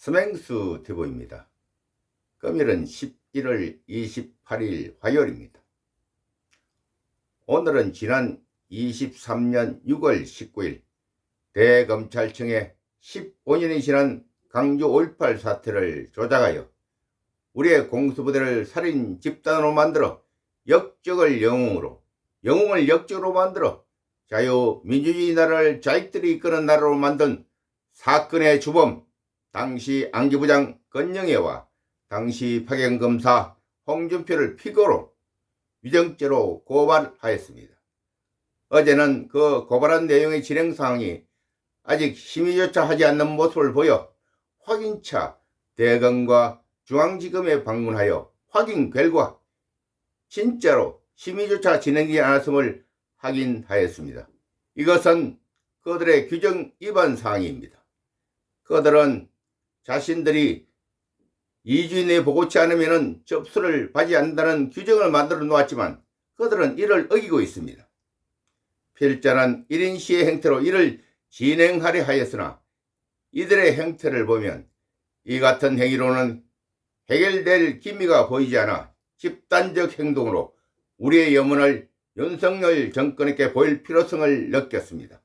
스맹수 대보입니다. 금일은 11월 28일 화요일입니다. 오늘은 지난 23년 6월 19일 대검찰청에 15년이 지난 강주 5.18 사태를 조작하여 우리의 공수부대를 살인 집단으로 만들어 역적을 영웅으로 영웅을 역적으로 만들어 자유민주주의 나라를 자익들이 이끄는 나라로 만든 사건의 주범 당시 안기부장 건영애와 당시 파견검사 홍준표를 피고로 위정죄로 고발하였습니다. 어제는 그 고발한 내용의 진행 사항이 아직 심의조차 하지 않는 모습을 보여 확인차 대검과 중앙지검에 방문하여 확인 결과 진짜로 심의조차 진행되지 않았음을 확인하였습니다. 이것은 그들의 규정 위반 사항입니다. 그들은 자신들이 2주 내에 보고치 않으면 접수를 받지 않는다는 규정을 만들어 놓았지만 그들은 이를 어기고 있습니다. 필자는 1인 시의 행태로 이를 진행하려 하였으나 이들의 행태를 보면 이 같은 행위로는 해결될 기미가 보이지 않아 집단적 행동으로 우리의 염원을 윤석열 정권에게 보일 필요성을 느꼈습니다.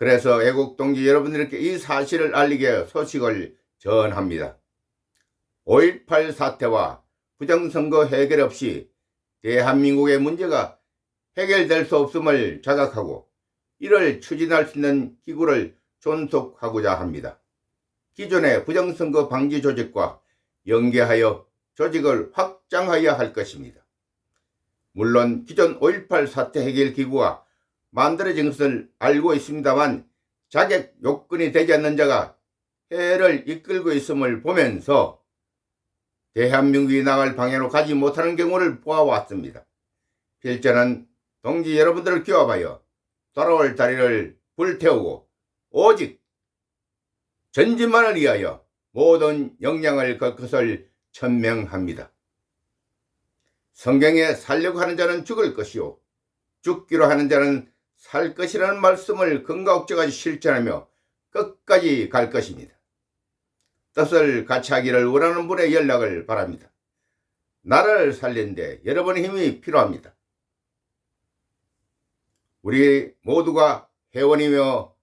그래서 애국 동지 여러분들께 이 사실을 알리게 소식을 전합니다. 5.18 사태와 부정선거 해결 없이 대한민국의 문제가 해결될 수 없음을 자각하고 이를 추진할 수 있는 기구를 존속하고자 합니다. 기존의 부정선거 방지 조직과 연계하여 조직을 확장하여야 할 것입니다. 물론 기존 5.18 사태 해결 기구가 만들어진 것을 알고 있습니다만 자격 요건이 되지 않는 자가 해를 이끌고 있음을 보면서 대한민국이 나갈 방향으로 가지 못하는 경우를 보아왔습니다. 필자는 동지 여러분들을 기업하여 돌아올 다리를 불태우고 오직 전진만을 위하여 모든 역량을 걸 것을 천명합니다. 성경에 살려고 하는 자는 죽을 것이요 죽기로 하는 자는 살 것이라는 말씀을 근거옥저까지 실천하며 끝까지 갈 것입니다. 뜻을 같이 하기를 원하는 분의 연락을 바랍니다. 나라를 살리는데 여러분의 힘이 필요합니다. 우리 모두가 회원이며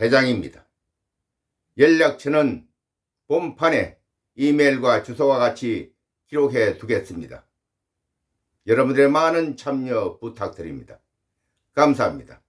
회장입니다. 연락처는 본판에 이메일과 주소와 같이 기록해 두겠습니다. 여러분들의 많은 참여 부탁드립니다. 감사합니다.